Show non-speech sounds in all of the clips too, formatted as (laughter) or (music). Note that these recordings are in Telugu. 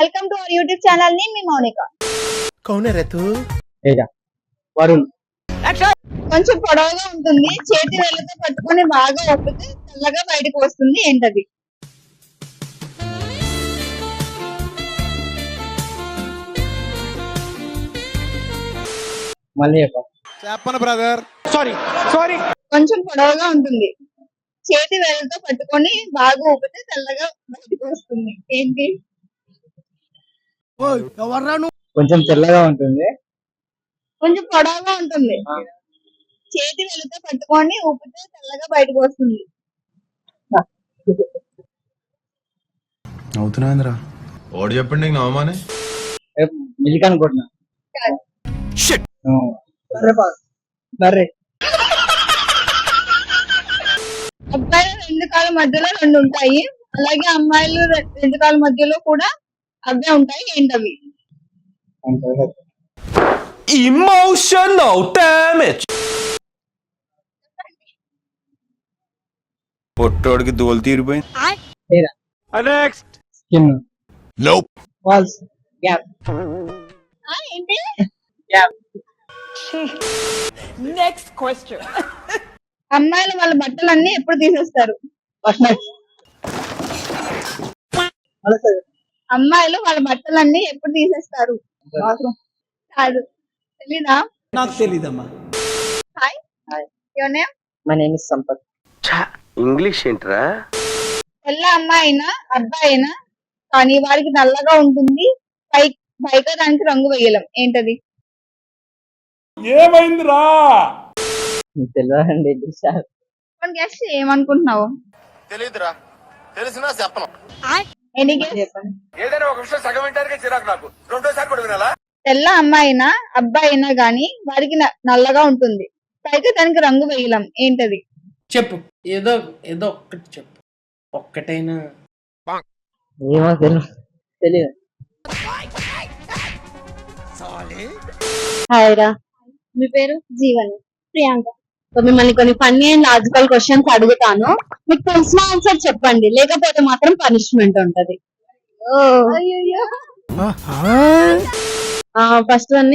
వెల్కమ్ టు అవర్ యూట్యూబ్ ఛానల్ని మీ మౌనిక కౌన రతు వరుణ్. కొంచెం పొడవుగా ఉంటుంది. చేతి వేళ్ళతో పట్టుకొని బాగా ఒప్పితే తెల్లగా బయటకు వస్తుంది ఏంటది? మళ్ళీ చెప్పను బ్రదర్ సారీ సారీ కొంచెం పొడవుగా ఉంటుంది. చేతి వేళ్ళతో పట్టుకొని బాగా ఊపితే తెల్లగా బయటకు వస్తుంది. ఏంటి? కొంచెం తెల్లగా ఉంటుంది. కొంచెం పొడవుగా ఉంటుంది. చేతి వేళ్ళతో పట్టుకొని ఊపితే తెల్లగా బయటకు వస్తుంది. అవుతున్నాయిందిరా ఓడి చెప్పండి నీకు నవమానే ఏ, మిల్క్ అనుకుంటున్నా. అబ్బాయిలు రెండు కాళ్ళ మధ్యలో రెండు ఉంటాయి. అలాగే అమ్మాయిలు రెండు కాళ్ళ మధ్యలో కూడా అవే ఉంటాయి ఏంటవి. ఇమోషనల్ డామేజ్ పొట్టోడికి దోలు తీరిపోయింది. Next skin. Nope walls gap ఏంటి? గ్యాప్ (laughs) అమ్మాయిలు వాళ్ళ బట్టలన్నీ ఎప్పుడు తీసేస్తారు? (laughs) అమ్మాయిలు వాళ్ళ బట్టలన్నీ ఎప్పుడు తీసేస్తారు? కాదు. తెలీదా? నాకు తెలీదమ్మా. Hi hi your name my name is Sampath English ఏంట్రా? తెల్ల అమ్మాయి అయినా అబ్బాయి అయినా కానీ వారికి నల్లగా ఉంటుంది పై పైగా దానికి రంగు వేయలేం. ఏంటది? ఏమైందిరా? తెలియదండి సార్ ఏమనుకుంటున్నావు? తెలియదురా తెలిసినా చెప్పను. ఏదైనా ఒక విషయం సగం వింటానికే చిరాకు నాకు. రెండోసారి కూడా వినాలా? తెల్ల అమ్మాయి అయినా అబ్బాయి అయినా గానీ వారికి న- నల్లగా ఉంటుంది. పైగా దానికి రంగు వేయలేం. ఏంటది? చెప్పు. ఏదో ఏదో ఒక్కటి చెప్పు. ఒక్కటైనా. ఏమో తెలియదు హాయ్ రా. మీ పేరు? జీవన్. ప్రియాంక. సో మిమ్మల్ని కొన్ని ఫన్నీ అండ్ లాజికల్ క్వశ్చన్స్ అడుగుతాను. మీకు తెలిసిన ఆన్సర్ చెప్పండి. లేకపోతే మాత్రం పనిష్మెంట్ ఉంటది. ఫస్ట్ వన్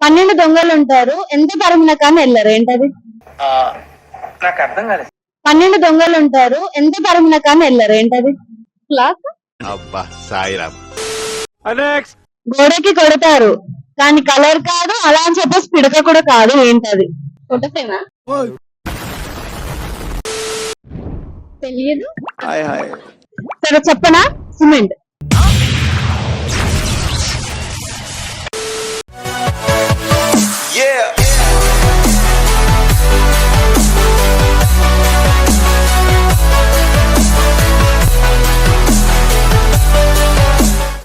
పన్నెండు దొంగలు ఉంటారు. ఎంత తరిమిన కానీ వెళ్ళరు. ఏంటది? నాకు అర్థం కాలేదు. పన్నెండు దొంగలు ఉంటారు. ఎంత తరిమిన కానీ వెళ్ళరు. ఏంటది? క్లాక్ అబ్బా సాయిరామ్ నెక్స్ట్ గోడకి కొడతారు. కానీ కలర్ కాదు. అలా అని చెప్పేసి పిడక కూడా కాదు. ఏంటది? ఫోటో ఫ్రేమా తెలియదు హాయ్ హాయ్. సరే చెప్పనా? సిమెంట్.